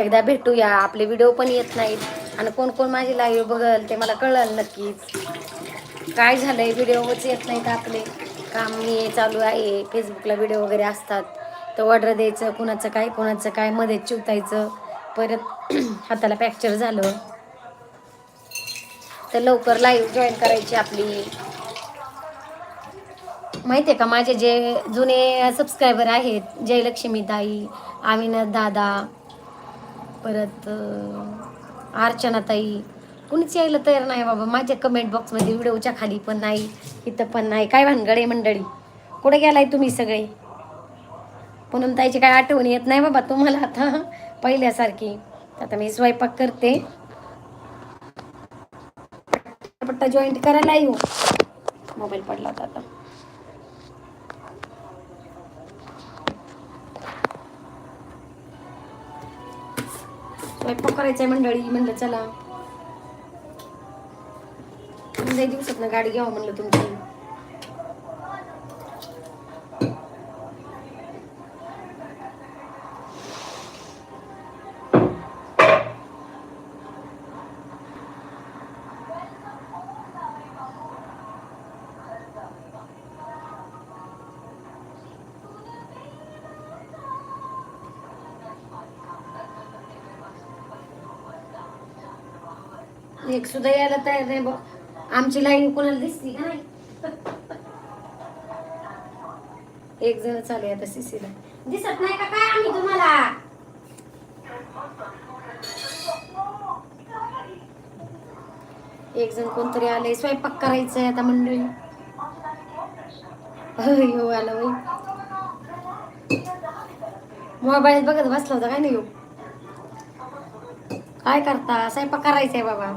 एकदा भेटूया आपले व्हिडिओ पण येत नाहीत. आणि कोण कोण माझी लाईव्ह बघल ते मला कळलं नक्कीच. काय झालंय? व्हिडिओच येत नाहीत आपले. काम मी चालू आहे. फेसबुकला व्हिडिओ वगैरे असतात. तर ऑर्डर द्यायचं कुणाचं काय कुणाचं काय मध्ये चिवतायचं. परत हाताला फ्रॅक्चर झालं. तर लवकर लाईव्ह जॉईन करायची आपली. माहिती आहे का माझे जे जुने सबस्क्रायबर आहेत जयलक्ष्मी ताई अविनाथ दादा परत अर्चनाताई. कुणीच यायला तयार नाही बाबा. माझ्या कमेंट बॉक्समध्ये व्हिडिओच्या खाली पण नाही इथं पण नाही. काय भानगडे मंडळी? कुठे गेलाय तुम्ही सगळे? म्हणून ताईची काय आठवण येत नाही बाबा तुम्हाला आता पहिल्यासारखी. आता मी स्वयंपाक करते. पट्टा जॉईंट करायला येऊ. मोबाईल पडला होता आता. स्वयंपाक करायचंय मंडळी म्हणलं चला. म्हणजे दिवसात ना गाडी घ्यावं म्हणलं तुमची. एक सुद्धा यायला तयार नाही बघ आमची लाईन कोणाला दिसती का नाही? एक जण चालू आहे आता सीसीला दिसत नाही का काय आम्ही तुम्हाला? एक जण कोणतरी आलंय. स्वयंपाक करायचंय आता मंडळी. हो आलं होय मोबाईल बघत बसला होता काय नाही हो? काय करता? स्वयंपाक करायचंय बाबा.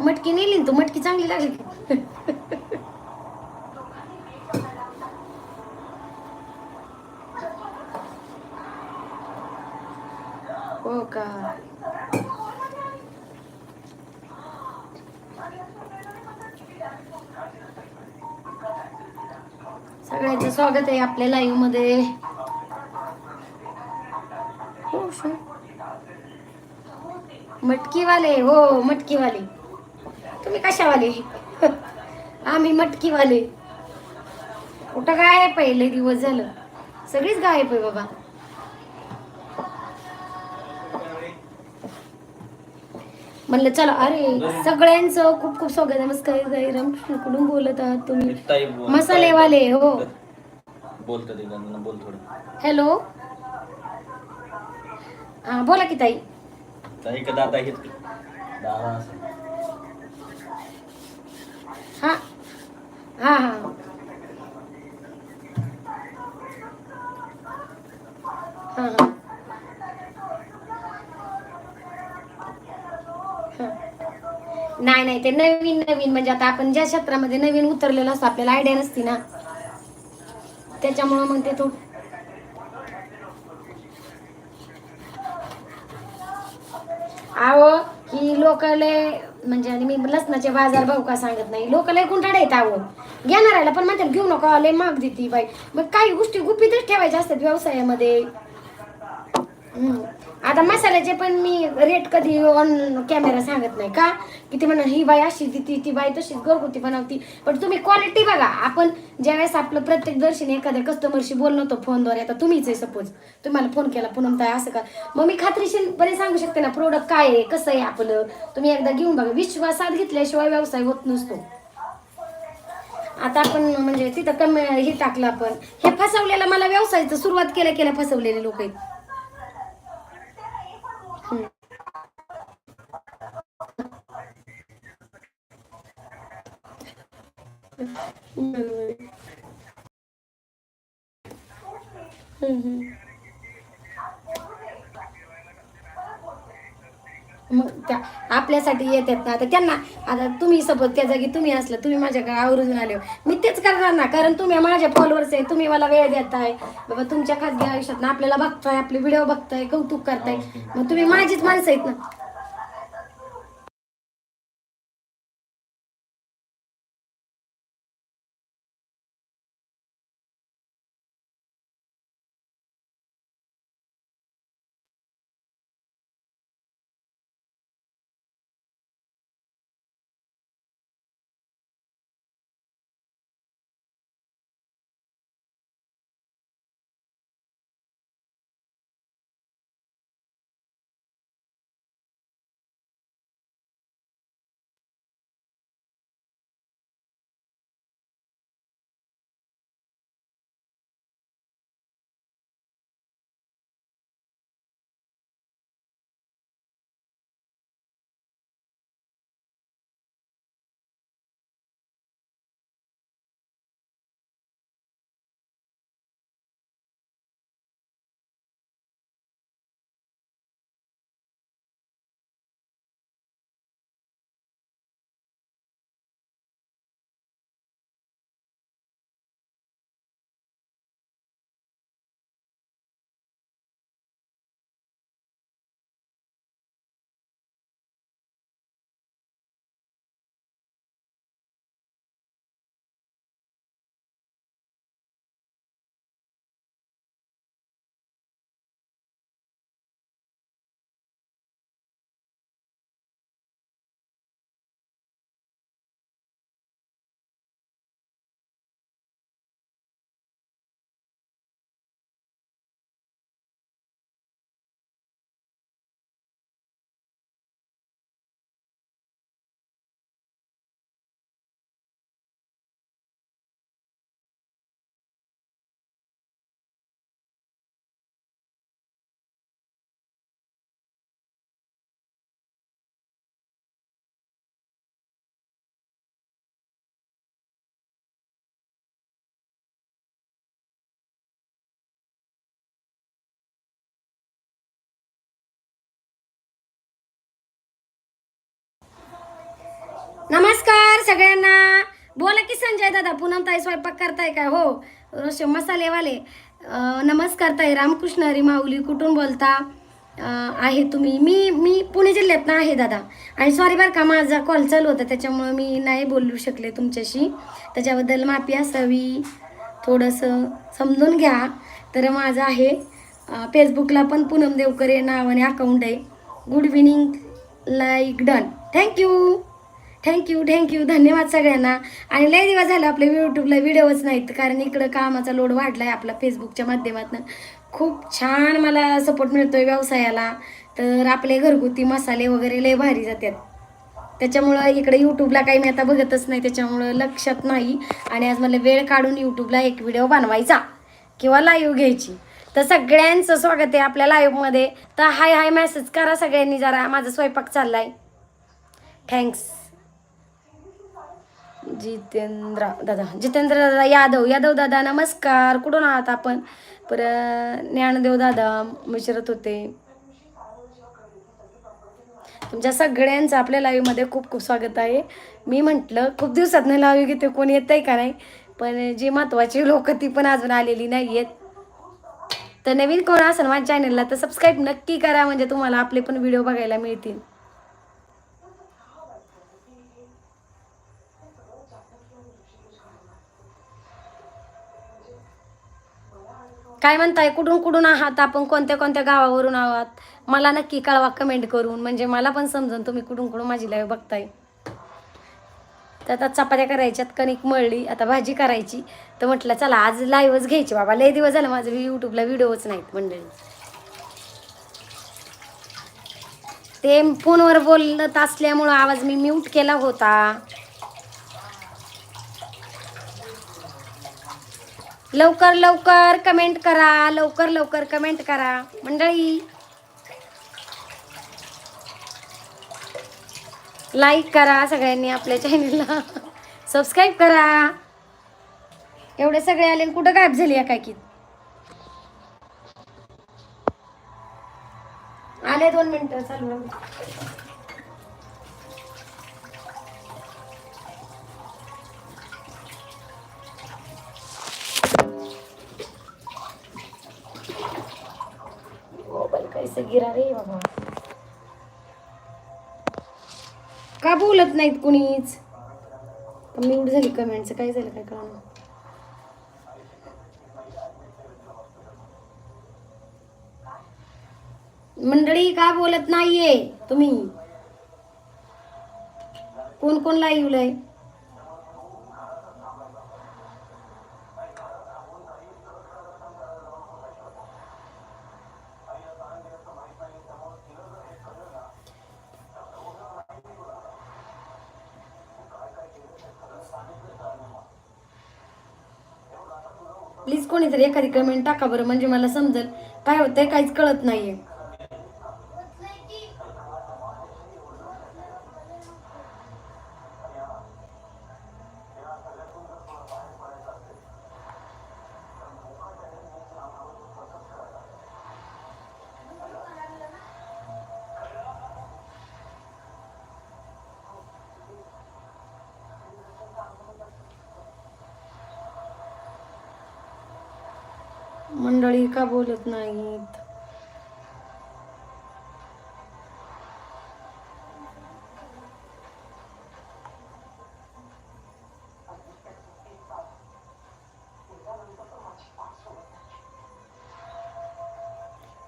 मटकी नेली तू मटकी चांगली लागली. हो का? सगळ्यांचं स्वागत आहे आपल्या लाईव्हमध्ये. हो मटकीवाले हो मटकीवाले. तुम्ही कशावाले? आम्ही मटकीवाले. कुठं काय आहे? पहिले दिवस झालं. सगळीच गायब आहे बाबा. म्हणलं चला अरे सगळ्यांचं खूप खूप स्वागत नमस्कार गाईराम कुठून बोलत आहात तुम्ही? मसालेवाले हो. बोलतो बोल थोडं. हॅलो. हा बोला की ताई. ताई का दादा आहेत? दादा असं. हा. हा हा. हा हा. नाही नाही ते नवीन नवीन. म्हणजे आता आपण ज्या क्षेत्रामध्ये नवीन उतरलेलं असतं आपल्याला आयडिया नसती ना. त्याच्यामुळं मग ते तो आहो ही लोकले म्हणजे आणि मी लसणाचे बाजार भाव का सांगत नाही. लोक लय कुंठाड आहेत आहो घेणाऱ्याला पण म्हणतात घेऊ नका लय माग देते बाई. मग काही गोष्टी गुपितच ठेवायच्या असतात व्यवसायामध्ये. आता मसाल्याचे पण मी रेट कधी ऑन कॅमेरा सांगत नाही का? की ते म्हणा ही बाई अशी ती ती बाई तशीच घरगुती बनवती. पण तुम्ही क्वालिटी बघा. आपण ज्यावेळेस आपलं प्रत्येक दर्शनी एखाद्या कस्टमरशी बोललो होतो फोनद्वारे आता तुम्हीच आहे सपोज तुम्हाला फोन केला पुनम काय असं का? मग मी खात्रीशीरपणे सांगू शकते ना प्रोडक्ट काय आहे कसं आहे आपलं? तुम्ही एकदा घेऊन बघा. विश्वासात घेतल्याशिवाय व्यवसाय होत नसतो. आता आपण म्हणजे तिथं कमी हे टाकलं आपण. हे फसवलेलं मला व्यवसायाचं सुरुवात केल्या केल्या फसवलेले लोक आहेत. मग त्या आपल्यासाठी येतात ना. आता त्यांना आता तुम्ही सपोज त्या जागी तुम्ही असलं तुम्ही माझ्याकडे आवर्जून आले. हो. मी तेच करणार ना कारण तुम्ही माझ्या फॉलोअर्स आहे तुम्ही मला वेळ देताय. बाबा तुमच्या खासगी आयुष्यात ना आपल्याला बघताय आपले व्हिडिओ बघताय कौतुक करताय. मग तुम्ही माझीच माणसं आहेत ना. नमस्कार सगळ्यांना. बोला की संजय दादा पूनम ताई स्वयंपाक करताय काय? हो रोश मसालेवाले. नमस्कार ताई रामकृष्ण हरी माऊली कुठून बोलता? आहे तुम्ही. मी मी पुणे जिल्ह्यातनं आहे दादा. आणि सॉरी बरं का माझा कॉल चालू होता त्याच्यामुळं मी नाही बोलू शकले तुमच्याशी. त्याच्याबद्दल माफी असावी. थोडंसं समजून घ्या. तर माझं आहे फेसबुकला पण पूनम देवकर नाव नावाने अकाउंट आहे. Good evening like done thank you thank you thank you धन्यवाद सगळ्यांना. आणि लय दिवस झाले आपले यूट्यूबला व्हिडिओच नाहीत कारण इकडं कामाचा लोड वाढला आहे आपला फेसबुकच्या माध्यमातून. खूप छान मला सपोर्ट मिळतो आहे व्यवसायाला. तर आपले घरगुती मसाले वगैरे लय भारी जातात त्याच्यामुळं इकडे यूट्यूबला काही मी आता बघतच नाही त्याच्यामुळं लक्षात नाही. आणि आज मला वेळ काढून यूट्यूबला एक व्हिडिओ बनवायचा किंवा लाईव्ह घ्यायची. तर सगळ्यांचं स्वागत आहे आपल्या लाईव्हमध्ये तर हाय हाय मेसेज करा सगळ्यांनी जरा. माझा स्वयंपाक चाललाय. थँक्स जितेंद्र दादा. जितेंद्र दादा यादव. यादव दादा नमस्कार. कुठून आहात आपण? पर ज्ञानदेव दादा विचारत होते. तुमच्या सगळ्यांचं आपल्या लाईव्हमध्ये खूप खूप स्वागत आहे. मी म्हटलं खूप दिवसात नाही लाईव्ह घेते. कोण येत आहे का नाही? पण जी महत्त्वाची लोक ती पण अजून आलेली नाही आहेत तर नवीन कोण असेल माझ्या चॅनलला तर सबस्क्राईब नक्की करा. म्हणजे तुम्हाला आपले पण व्हिडिओ बघायला मिळतील. काय म्हणताय? कुठून कुठून आहात? आपण कोणत्या कोणत्या गावावरून आहात? मला नक्की कळवा कमेंट करून. म्हणजे मला पण समजून तुम्ही कुठून कुठून माझी लाईव्ह बघताय. तर आता चपात्या करायच्यात कणिक मळली आता भाजी करायची. तर म्हटलं चला आज लाईव्हच घ्यायची. बाबा लय दिवस झालं माझं यूट्यूबला व्हिडिओच नाहीत मंडळी ते फोनवर बोलत असल्यामुळं आवाज मी म्यूट केला होता. लवकर लवकर कमेंट करा लवकर लवकर कमेंट करा. मंडळी लाईक करा सगळ्यांनी आपल्या चॅनलला सबस्क्राईब करा. एवढे सगळे आले आणि कुठं गायब झाली या काय की आले दोन मिनटं चालू राहू दे. मोबाईल कैसे गिरा रे बाबा. का बोलत नाहीत कुणीच? म्यूट झाली कमेंटचं काय झालं काय कळणार मंडळी का बोलत नाहीये तुम्ही? कोण कोण लाईव्ह प्लीज कोणीतरी एखादी कमेंट टाका बरं. म्हणजे मला समजेल. काय होतंय काहीच कळत नाहीये. मंडळी का बोलत नाहीत?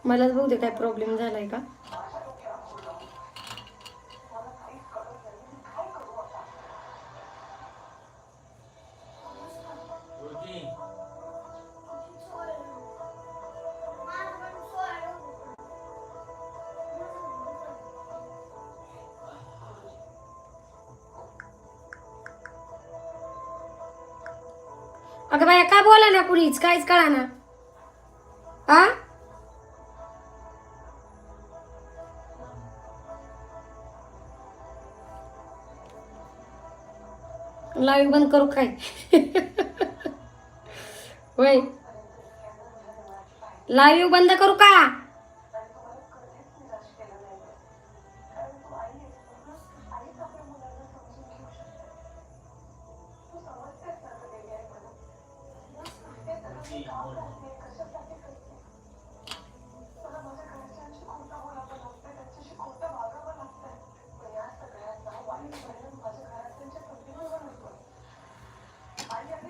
मलाच बहुतेक काय प्रॉब्लेम झालाय का? अगं बाया का बोला ना कुणीच? काहीच कळा ना आ? लाईव्ह बंद करू काय? होय. लाईव्ह बंद करू का?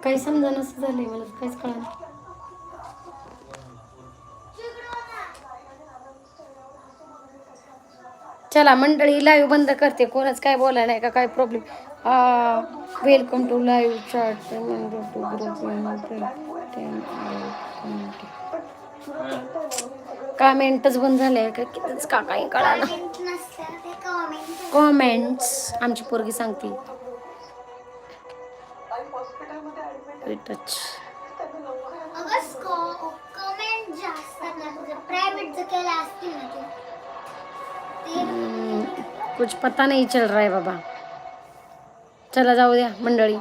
काही समजा नसं झालंय मला काहीच कळलं चला मंडळी लाईव्ह बंद करते. कोणच काय बोलाय नाही का? काय problem welcome to live chat to कमेंटच बंद झाले का? कितीच का काही कळालं कॉमेंट्स आमची पोरगी सांगते. टच कुछ पता नहीं चल रहा है बाबा. चला जाऊ द्या मंडळी.